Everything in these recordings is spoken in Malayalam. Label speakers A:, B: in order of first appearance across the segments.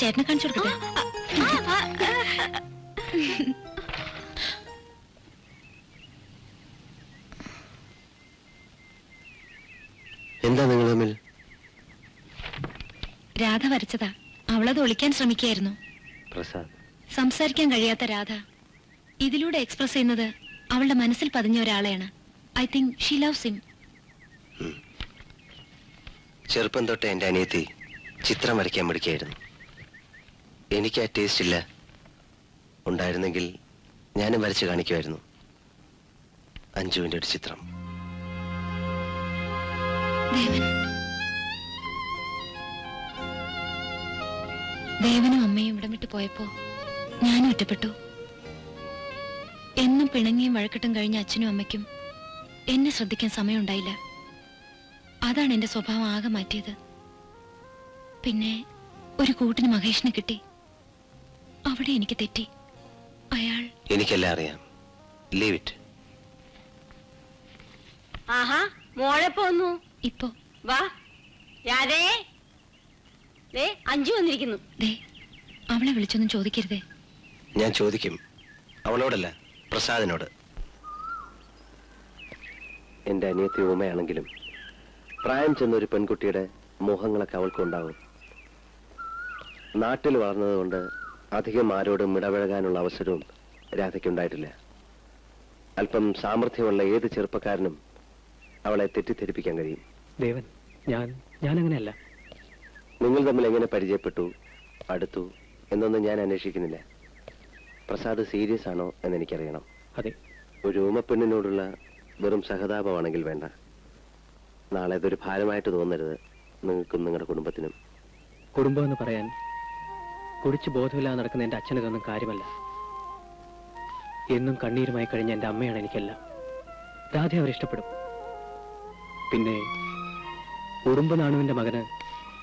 A: ചേട്ടനെ കാണിച്ചു കൊടുക്കട്ടെ?
B: എന്താ നിങ്ങൾ തമ്മിൽ?
A: രാധ വരച്ചതാ. അവളത് ഒളിക്കാൻ ശ്രമിക്കുകയായിരുന്നു.
B: പ്രസാദ്.
A: സംസാരിക്കാൻ കഴിയാത്ത രാധ. ഇതിലൂടെ എക്സ്പ്രസ് ചെയ്യുന്നത് അവളുടെ മനസ്സിൽ പതിഞ്ഞ ഒരാളെയാണ്. I think she loves him
B: ചെറുപ്പം തൊട്ട് എന്റെ അനിയത്തി ചിത്രം വരയ്ക്കാൻ പഠിക്കായിരുന്നു എനിക്ക് ആ ടേസ്റ്റ് ഇല്ല. ഉണ്ടായിരുന്നെങ്കിൽ ഞാനും വരച്ച് കാണിക്കുമായിരുന്നു അഞ്ജുവിന്റെ ഒരു ചിത്രം.
A: ദേവനും അമ്മയും ഇവിടം വിട്ട് പോയപ്പോ ഞാനും ഒറ്റപ്പെട്ടു. എന്നും പിണങ്ങിയും വഴക്കിട്ടും കഴിഞ്ഞ അച്ഛനും അമ്മയ്ക്കും എന്നെ ശ്രദ്ധിക്കാൻ സമയമുണ്ടായില്ല. അതാണ് എന്റെ സ്വഭാവം ആകെ മാറ്റിയത്. പിന്നെ ഒരു കൂട്ടിന് മഹേഷിനെ കിട്ടി. അവിടെ എനിക്ക് തെറ്റി. അയാൾ
B: എനിക്കെല്ലാം അറിയാം. ലീവ് ഇറ്റ്
C: ആഹാ മോളെ പോന്നു
A: ഇപ്പോ.
C: വാ. രാധേ. ദേ അഞ്ചു വന്നിരിക്കുന്നു.
A: ദേ അവളെ വിളിച്ചൊന്നും ചോദിക്കരുതേ.
B: ഞാൻ ചോദിക്കും. അവളോടല്ല പ്രസാദിനോട്. എന്റെ അനിയത്തി ഉമയാണെങ്കിലും പ്രായം ചെന്ന ഒരു പെൺകുട്ടിയുടെ മോഹങ്ങളൊക്കെ അവൾക്കുണ്ടാവും. നാട്ടിൽ വളർന്നതുകൊണ്ട് അധികം ആരോടും ഇടപഴകാനുള്ള അവസരവും രാധയ്ക്കുണ്ടായിട്ടില്ല. അല്പം സാമർഥ്യമുള്ള ഏത് ചെറുപ്പക്കാരനും അവളെ തെറ്റിദ്ധരിപ്പിക്കാൻ കഴിയും.
D: ദേവൻ ഞാൻ ഞാനങ്ങനെയല്ല.
B: നിങ്ങൾ തമ്മിൽ എങ്ങനെ പരിചയപ്പെട്ടു അടുത്തു എന്നൊന്നും ഞാൻ അന്വേഷിക്കുന്നില്ല. പ്രസാദ് സീരിയസ് ആണോ എന്ന് എനിക്കറിയണം.
D: അതെ.
B: ഒരു ഊമപ്പെണ്ണിനോടുള്ള വെറും സഹതാപമാണെങ്കിൽ വേണ്ട. നാളെ ഇതൊരു ഭാരമായിട്ട് തോന്നരുത്. നിങ്ങൾക്കും നിങ്ങളുടെ കുടുംബത്തിനും.
D: കുടുംബം എന്ന് പറയാൻ കുടിച്ച് ബോധമില്ലാതെ നടക്കുന്ന എന്റെ അച്ഛന് ഇതൊന്നും കാര്യമല്ല. എന്നും കണ്ണീരുമായി കഴിഞ്ഞ എന്റെ അമ്മയാണ് എനിക്കെല്ലാം. രാധ അവർ ഇഷ്ടപ്പെടും. പിന്നെ ഉറുമ്പ് നാണുവിന്റെ മകന്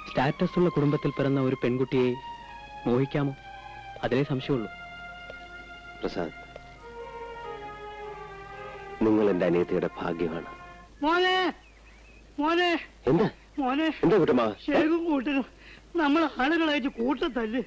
D: സ്റ്റാറ്റസ് ഉള്ള കുടുംബത്തിൽ പിറന്ന ഒരു പെൺകുട്ടിയെ മോഹിക്കാമോ? അതിലേ സംശയമുള്ളൂ.
B: പ്രസാദ് നിങ്ങൾ എന്റെ അനിയത്തിയുടെ ഭാഗ്യമാണ്.
E: മോനെ മോനെ.
B: എന്താ?
E: മോനെ.
B: എന്താ കുട്ടമ്മ
E: ശരിക്കും കൂട്ടരും നമ്മൾ ആളുകളായിട്ട് കൂട്ടത്തല്ല്.